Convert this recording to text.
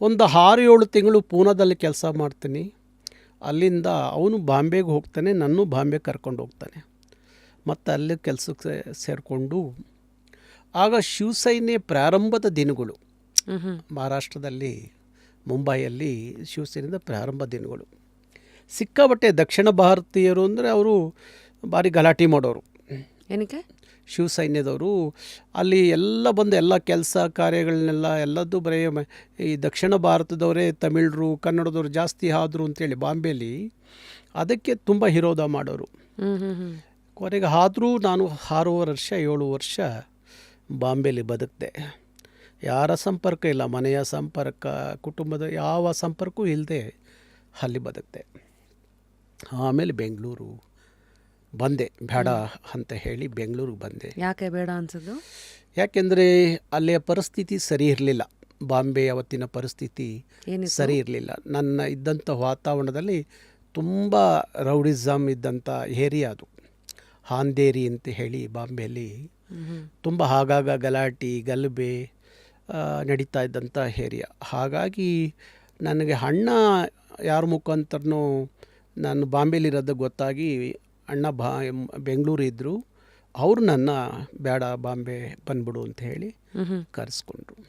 ಒಂದು ಆರು ಏಳು ತಿಂಗಳು ಪೂನಾದಲ್ಲಿ ಕೆಲಸ ಮಾಡ್ತೀನಿ. ಅಲ್ಲಿಂದ ಅವನು ಬಾಂಬೆಗೆ ಹೋಗ್ತಾನೆ ನನ್ನೂ ಬಾಂಬೆ ಕರ್ಕೊಂಡು ಹೋಗ್ತಾನೆ. ಮತ್ತು ಅಲ್ಲಿ ಕೆಲಸಕ್ಕೆ ಸೇರಿಕೊಂಡು ಆಗ ಶಿವಸೇನೆ ಪ್ರಾರಂಭದ ದಿನಗಳು. ಮಹಾರಾಷ್ಟ್ರದಲ್ಲಿ ಮುಂಬೈಯಲ್ಲಿ ಶಿವಸೇನೆಯಿಂದ ಪ್ರಾರಂಭ ದಿನಗಳು. ಸಿಕ್ಕಾಬಟ್ಟೆ ದಕ್ಷಿಣ ಭಾರತೀಯರು ಅಂದರೆ ಅವರು ಭಾರಿ ಗಲಾಟೆ ಮಾಡೋರು. ಏನಕ್ಕೆ? ಶಿವಸೈನ್ಯದವರು ಅಲ್ಲಿ ಎಲ್ಲ ಬಂದು ಎಲ್ಲ ಕೆಲಸ ಕಾರ್ಯಗಳನ್ನೆಲ್ಲ ಎಲ್ಲದ್ದು ಬರೀ ಈ ದಕ್ಷಿಣ ಭಾರತದವರೇ ತಮಿಳರು ಕನ್ನಡದವರು ಜಾಸ್ತಿ ಆದರು ಅಂತೇಳಿ ಬಾಂಬೆಲಿ ಅದಕ್ಕೆ ತುಂಬ ವಿರೋಧ ಮಾಡೋರು. ಕೊನೆಗೆ ಆದರೂ ನಾನು ಆರು ವರ್ಷ ಏಳು ವರ್ಷ ಬಾಂಬೆಲಿ ಬದುಕಿದೆ. ಯಾರ ಸಂಪರ್ಕ ಇಲ್ಲ ಮನೆಯ ಸಂಪರ್ಕ ಕುಟುಂಬದ ಯಾವ ಸಂಪರ್ಕವೂ ಇಲ್ಲದೆ ಅಲ್ಲಿ ಬದುಕಿದೆ. ಆಮೇಲೆ ಬೆಂಗಳೂರು. ಬಂದೆ. ಬೇಡ ಅಂತ ಹೇಳಿ ಬೆಂಗಳೂರಿಗೆ ಬಂದೆ. ಯಾಕೆ ಬೇಡ ಅನ್ಸೋದು? ಯಾಕೆಂದರೆ ಅಲ್ಲಿಯ ಪರಿಸ್ಥಿತಿ ಸರಿ ಇರಲಿಲ್ಲ. ಬಾಂಬೆ ಅವತ್ತಿನ ಪರಿಸ್ಥಿತಿ ಸರಿ ಇರಲಿಲ್ಲ. ನನ್ನ ಇದ್ದಂಥ ವಾತಾವರಣದಲ್ಲಿ ತುಂಬ ರೌಡಿಸಮ್ ಇದ್ದಂಥ ಏರಿಯಾ ಅದು. ಹಾಂದೇರಿ ಅಂತ ಹೇಳಿ ಬಾಂಬೆಯಲ್ಲಿ ತುಂಬ ಆಗಾಗ ಗಲಾಟೆ ಗಲಭೆ ನಡೀತಾ ಇದ್ದಂಥ ಏರಿಯಾ. ಹಾಗಾಗಿ ನನಗೆ ಅಣ್ಣ ಯಾರ ಮುಖಾಂತರನೂ ನಾನು ಬಾಂಬೆಲಿರೋದು ಗೊತ್ತಾಗಿ ಅಣ್ಣ ಬಾ ಬೆಂಗಳೂರು ಇದ್ದರು ಅವರು ನನ್ನ ಬೇಡ ಬಾಂಬೆ ಬಂದ್ಬಿಡು ಅಂತ ಹೇಳಿ ಕರೆಸ್ಕೊಂಡ್ರು.